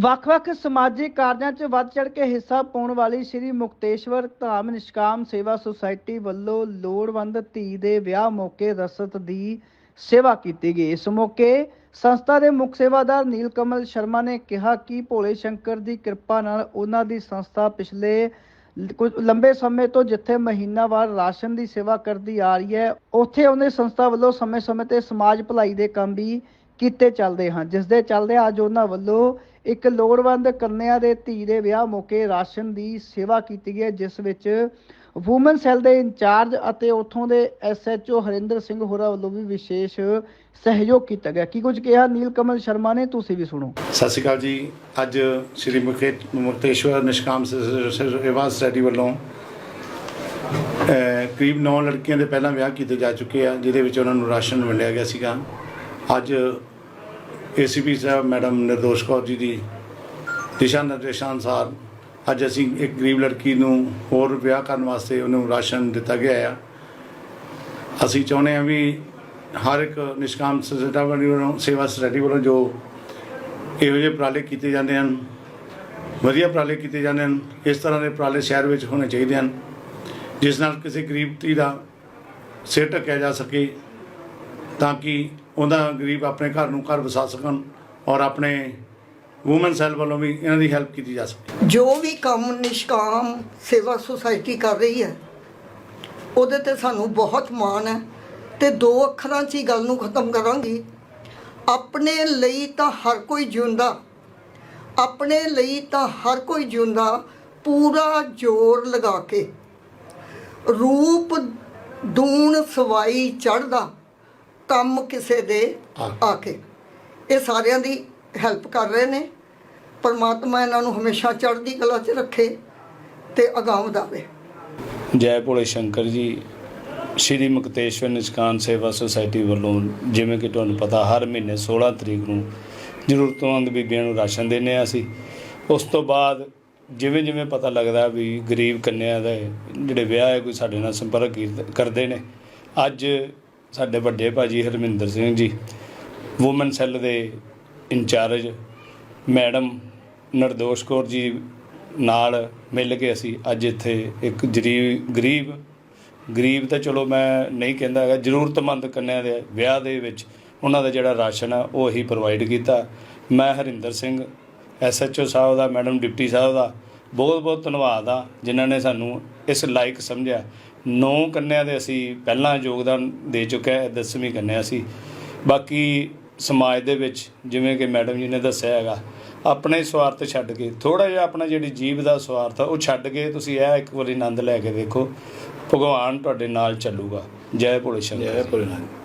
ਵੱਖ-ਵੱਖ ਸਮਾਜਿਕ ਕਾਰਜਾਂ 'ਚ ਵੱਧ ਚੜ ਕੇ ਹਿੱਸਾ ਪਾਉਣ ਵਾਲੀ ਸ੍ਰੀ ਮੁਕਤੇਸ਼ਵਰ ਧਾਮ ਨਿਸ਼ਕਾਮ ਸੇਵਾ ਸੁਸਾਇਟੀ ਵੱਲੋਂ ਲੋੜਵੰਦ ਧੀ ਦੇ ਵਿਆਹ ਮੌਕੇ ਰਸਤ ਦੀ ਸੇਵਾ ਕੀਤੀ ਗਈ। ਇਸ ਮੌਕੇ ਸੰਸਥਾ ਦੇ ਮੁੱਖ ਸੇਵਾਦਾਰ ਨੀਲਕਮਲ ਸ਼ਰਮਾ ਨੇ ਕਿਹਾ ਕਿ ਭੋਲੇ ਸ਼ੰਕਰ ਦੀ ਕਿਰਪਾ ਨਾਲ ਉਹਨਾਂ ਦੀ ਸੰਸਥਾ ਪਿਛਲੇ ਕੁਝ ਲੰਬੇ ਸਮੇਂ ਤੋਂ ਜਿੱਥੇ ਮਹੀਨਾਵਾਰ ਰਾਸ਼ਨ ਦੀ ਸੇਵਾ ਕਰਦੀ ਆ ਰਹੀ ਹੈ, ਉੱਥੇ ਉਹਨੇ ਸੰਸਥਾ ਵੱਲੋਂ ਸਮੇਂ-ਸਮੇਂ ਤੇ ਸਮਾਜ ਭਲਾਈ ਦੇ ਕੰਮ ਵੀ ਕੀਤੇ ਚੱਲਦੇ ਹਨ ਜਿਸ ਦੇ ਚੱਲਦੇ ਅੱਜ ਉਹਨਾਂ ਵੱਲੋਂ ਇੱਕ ਲੋੜਵੰਦ ਕੰਨਿਆ ਦੇ ਧੀ ਦੇ ਵਿਆਹ ਮੌਕੇ ਰਾਸ਼ਨ ਦੀ ਸੇਵਾ ਕੀਤੀ ਗਈ ਹੈ, ਜਿਸ ਵਿੱਚ ਵੂਮਨ ਸੈੱਲ ਦੇ ਇੰਚਾਰਜ ਅਤੇ ਉੱਥੋਂ ਦੇ ਐਸਐਚਓ ਹਰਿੰਦਰ ਸਿੰਘ ਹੋਰਾਂ ਵੱਲੋਂ ਵੀ ਵਿਸ਼ੇਸ਼ ਸਹਿਯੋਗ ਕੀਤਾ ਗਿਆ। ਕੀ ਕੁਝ ਕਿਹਾ? ਨੀਲ ਕਮਲ ਸ਼ਰਮਾ ਨੇ ਤੁਸੀਂ ਵੀ ਸੁਣੋ। ਸਤਿ ਸ਼੍ਰੀ ਅਕਾਲ ਜੀ। ਅੱਜ ਸ੍ਰੀ ਮੁਖੇ ਮੁਕਤੇਸ਼ਵਰ ਨਿਸ਼ਕਾਮ ਸੇਵਾ ਸੋਸਾਇਟੀ ਵੱਲੋਂ ਕਰੀਬ 9 ਲੜਕੀਆਂ ਦੇ ਪਹਿਲਾਂ ਵਿਆਹ ਕੀਤੇ ਜਾ ਚੁੱਕੇ ਆ ਜਿਹਦੇ ਵਿੱਚ ਉਹਨਾਂ ਨੂੰ ਰਾਸ਼ਨ ਵੰਡਿਆ ਗਿਆ ਸੀਗਾ। ਅੱਜ ਏਸੀਪੀ ਸਾਹਿਬ ਮੈਡਮ ਨਿਰਦੋਸ਼ ਕੌਰ ਜੀ ਦੀ ਦਿਸ਼ਾ ਨਿਰਦੇਸ਼ਾਂ ਅਨੁਸਾਰ ਅੱਜ ਅਸੀਂ ਇੱਕ ਗਰੀਬ ਲੜਕੀ ਨੂੰ ਹੋਰ ਵਿਆਹ ਕਰਨ ਵਾਸਤੇ ਉਹਨੂੰ ਰਾਸ਼ਨ ਦਿੱਤਾ ਗਿਆ ਆ। ਅਸੀਂ ਚਾਹੁੰਦੇ ਹਾਂ ਵੀ ਹਰ ਇੱਕ ਨਿਸ਼ਕਾਮ ਸੋਸਾਇਟੀ ਵੱਲੋਂ, ਸੇਵਾ ਸੋਸਾਇਟੀ ਵੱਲੋਂ ਜੋ ਇਹੋ ਜਿਹੇ ਉਪਰਾਲੇ ਕੀਤੇ ਜਾਂਦੇ ਹਨ, ਵਧੀਆ ਉਪਰਾਲੇ ਕੀਤੇ ਜਾਂਦੇ ਹਨ, ਇਸ ਤਰ੍ਹਾਂ ਦੇ ਉਪਰਾਲੇ ਸ਼ਹਿਰ ਵਿੱਚ ਹੋਣੇ ਚਾਹੀਦੇ ਹਨ, ਜਿਸ ਨਾਲ ਕਿਸੇ ਗਰੀਬ ਧੀ ਦਾ ਸਿਰ ਢੱਕਿਆ ਜਾ ਸਕੇ। ਤਾਂ ਕਿ ਉਹਦਾ ਗਰੀਬ ਆਪਣੇ ਘਰ ਨੂੰ ਘਰ ਵਸਾ ਸਕਣ ਔਰ ਆਪਣੇ ਔਮਨ ਸੈੱਲ ਵੱਲੋਂ ਵੀ ਇਹਨਾਂ ਦੀ ਹੈਲਪ ਕੀਤੀ ਜਾ ਸਕੇ। ਜੋ ਵੀ ਕੰਮ, ਨਿਸ਼ਕਾਮ, ਸੇਵਾ ਸੁਸਾਇਟੀ ਕਰ ਰਹੀ ਹੈ, ਉਹਦੇ ਤੇ ਸਾਨੂੰ ਬਹੁਤ ਮਾਣ ਹੈ ਤੇ ਦੋ ਅੱਖਰਾਂ 'ਚ ਹੀ ਗੱਲ ਨੂੰ ਖਤਮ ਕਰਾਂਗੀ। ਆਪਣੇ ਲਈ ਤਾਂ ਹਰ ਕੋਈ ਜਿਉਂਦਾ, ਆਪਣੇ ਲਈ ਤਾਂ ਹਰ ਕੋਈ ਜਿਉਂਦਾ, ਪੂਰਾ ਜ਼ੋਰ ਲਗਾ ਕੇ। ਰੂਪ ਦੂਣ ਸਵਾਈ ਚੜਦਾ ਕੰਮ ਕਿਸੇ ਦੇ ਆ ਕੇ। ਇਹ ਸਾਰਿਆਂ ਦੀ ਹੈਲਪ ਕਰ ਰਹੇ ਨੇ। ਪਰਮਾਤਮਾ ਇਹਨਾਂ ਨੂੰ ਹਮੇਸ਼ਾ ਚੜ੍ਹਦੀ ਕਲਾ 'ਚ ਰੱਖੇ ਤੇ ਅਗਾਂਹ ਵਧਾਵੇ। ਜੈ ਭੋਲੇ ਸ਼ੰਕਰ ਜੀ ਸ਼੍ਰੀ ਮੁਕਤੇਸ਼ਵਰ ਨਿਸ਼ਕਾਨ ਸੇਵਾ ਸੁਸਾਇਟੀ ਵੱਲੋਂ ਜਿਵੇਂ ਕਿ ਤੁਹਾਨੂੰ ਪਤਾ ਹਰ ਮਹੀਨੇ 16 ਤਰੀਕ ਨੂੰ ਜ਼ਰੂਰਤਮੰਦ ਬੀਬੀਆਂ ਨੂੰ ਰਾਸ਼ਨ ਦਿੰਦੇ ਹਾਂ ਅਸੀਂ। ਉਸ ਤੋਂ ਬਾਅਦ ਜਿਵੇਂ ਜਿਵੇਂ ਪਤਾ ਲੱਗਦਾ ਵੀ ਗਰੀਬ ਕੰਨਿਆਂ ਦੇ ਜਿਹੜੇ ਵਿਆਹ ਹੈ ਕੋਈ ਸਾਡੇ ਨਾਲ ਸੰਪਰਕ ਕਰਦੇ ਨੇ। ਅੱਜ ਸਾਡੇ ਵੱਡੇ ਭਾਜੀ ਹਰਮਿੰਦਰ ਸਿੰਘ ਜੀ ਔਮਨ ਸੈੱਲ ਦੇ ਇੰਚਾਰਜ, ਮੈਡਮ ਨਰਦੋਸ਼ ਕੌਰ ਜੀ ਨਾਲ ਮਿਲ ਕੇ ਅਸੀਂ ਅੱਜ ਇੱਥੇ ਇੱਕ ਜਰੀ ਗਰੀਬ ਗਰੀਬ ਤਾਂ ਚਲੋ ਮੈਂ ਨਹੀਂ ਕਹਿੰਦਾ ਹੈਗਾ, ਜ਼ਰੂਰਤਮੰਦ ਕੰਨਿਆਂ ਦੇ ਵਿਆਹ ਦੇ ਵਿੱਚ ਉਹਨਾਂ ਦਾ ਜਿਹੜਾ ਰਾਸ਼ਨ ਆ, ਉਹ ਹੀ ਪ੍ਰੋਵਾਈਡ ਕੀਤਾ। ਮੈਂ ਹਰਿੰਦਰ ਸਿੰਘ ਐਸਐਚਓ ਸਾਹਿਬ ਦਾ, ਮੈਡਮ ਡਿਪਟੀ ਸਾਹਿਬ ਦਾ ਬਹੁਤ ਬਹੁਤ ਧੰਨਵਾਦ ਆ, ਜਿਨ੍ਹਾਂ ਨੇ ਸਾਨੂੰ ਇਸ ਲਾਇਕ ਸਮਝਿਆ। ਨੌ ਕੰਨਿਆਂ ਦੇ ਅਸੀਂ ਪਹਿਲਾਂ ਯੋਗਦਾਨ ਦੇ ਚੁੱਕੇ ਹੈ, ਦਸਵੀਂ ਕੰਨਿਆ ਸੀ। ਬਾਕੀ ਸਮਾਜ ਦੇ ਵਿੱਚ ਜਿਵੇਂ ਕਿ ਮੈਡਮ ਜੀ ਨੇ ਦੱਸਿਆ ਹੈਗਾ, ਆਪਣੇ ਸਵਾਰਥ ਛੱਡ ਕੇ ਥੋੜਾ ਜਿਹਾ ਆਪਣਾ ਜਿਹੜੀ ਜੀਵ ਦਾ ਸਵਾਰਥ ਆ, ਉਹ ਛੱਡ ਕੇ ਤੁਸੀਂ ਇਹ ਇੱਕ ਵਾਰੀ ਆਨੰਦ ਲੈ ਕੇ ਦੇਖੋ, ਭਗਵਾਨ ਤੁਹਾਡੇ ਨਾਲ ਚੱਲੂਗਾ। ਜੈ ਭੋਲੇ ਸ਼ੰਕਰ। ਜੈ ਭੋਲੇਨਾਥ।